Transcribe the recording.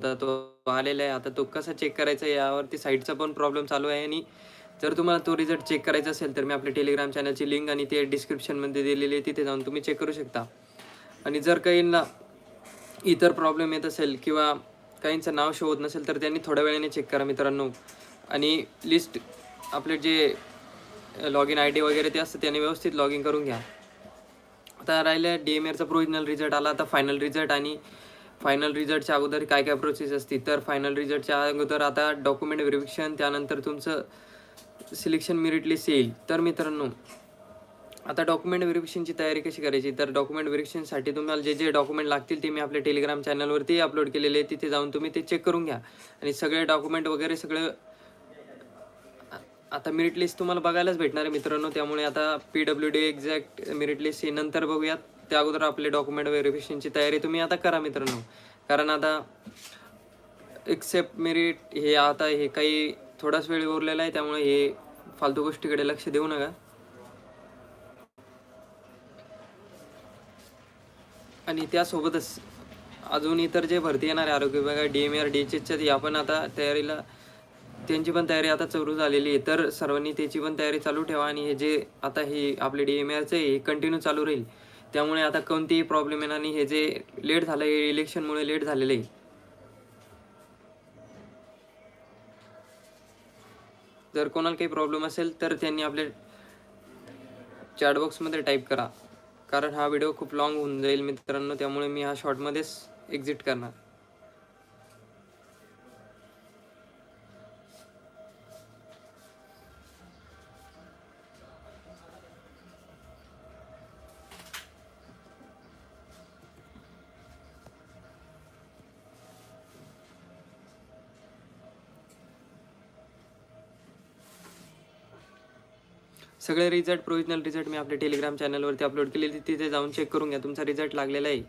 आता तो आलेला आहे. आता तो कसा चेक करायचा यावरती साईटचा पण प्रॉब्लेम चालू आहे आणि जर तुम्हाला तो रिझल्ट चेक करायचा असेल तर मी आपल्या टेलिग्राम चॅनलची लिंक आणि ते डिस्क्रिप्शनमध्ये दिलेली आहे तिथे जाऊन तुम्ही चेक करू शकता. आणि जर काहींना इतर प्रॉब्लेम येत असेल किंवा काहींचं नाव शो होत नसेल तर त्यांनी थोड्या वेळाने चेक करा मित्रांनो. आणि लिस्ट आपले जे लॉग इन आय डी वगैरे ते असतं त्याने व्यवस्थित लॉग इन करून घ्या. आता राहिलं डी एम एरचा प्रोविजनल रिझल्ट आला आता फायनल रिझल्ट आणि फायनल रिझल्टच्या अगोदर काय काय प्रोसेस असते तर फायनल रिझल्टच्या अगोदर आता डॉक्युमेंट व्हेरिफिकेशन त्यानंतर तुमचं सिलेक्शन मेरिट लिस्ट येईल. तर मित्रांनो आता डॉक्युमेंट व्हेरिफिकेशनची तयारी कशी करायची? तर डॉक्युमेंट व्हेरिफिकेशनसाठी तुम्हाला जे जे डॉक्युमेंट लागतील ते मी आपल्या टेलिग्राम चॅनलवरती अपलोड केलेले आहे तिथे जाऊन तुम्ही ते चेक करून घ्या. आणि सगळे डॉक्युमेंट वगैरे सगळं आता मेरिट लिस्ट तुम्हाला बघायलाच भेटणार आहे मित्रांनो. त्यामुळे आता P W D exact merit list हे नंतर बघूयात. त्या अगोदर आपले डॉक्युमेंट व्हेरिफिकेशनची तयारी तुम्ही आता करा मित्रांनो. कारण आता एक्सेप्ट मेरिट हे आता हे काही थोडाच वेळ उरलेला आहे त्यामुळे हे फालतू गोष्टीकडे लक्ष देऊ नका. आणि त्यासोबतच अजून इतर जे भरती येणार आहे आरोग्य विभागात D M R D H एचच्या पण आता तयारीला त्यांची पण तयारी आता सुरू झालेली आहे. तर सर्वांनी त्याची पण तयारी चालू ठेवा आणि हे जे आता हे आपले डी एम आरचं हे कंटिन्यू चालू राहील. त्यामुळे आता कोणतीही प्रॉब्लेम येणार नाही. हे जे लेट झालं हे इलेक्शनमुळे लेट झालेलं आहे. जर कोणाला काही प्रॉब्लेम असेल तर त्यांनी आपल्या चॅटबॉक्समध्ये टाईप करा. कारण हा व्हिडिओ खूप लॉंग होऊन जाईल मित्रांनो. त्यामुळे मी हा शॉर्टमध्येच एक्झिट करणार. सगळे रिझल्ट प्रोविजनल रिझल्ट मी आपल्या टेलिग्राम चॅनलवरती अपलोड केलेले तिथे जाऊन चेक करून घ्या तुमचा रिझल्ट लागलेला आहे.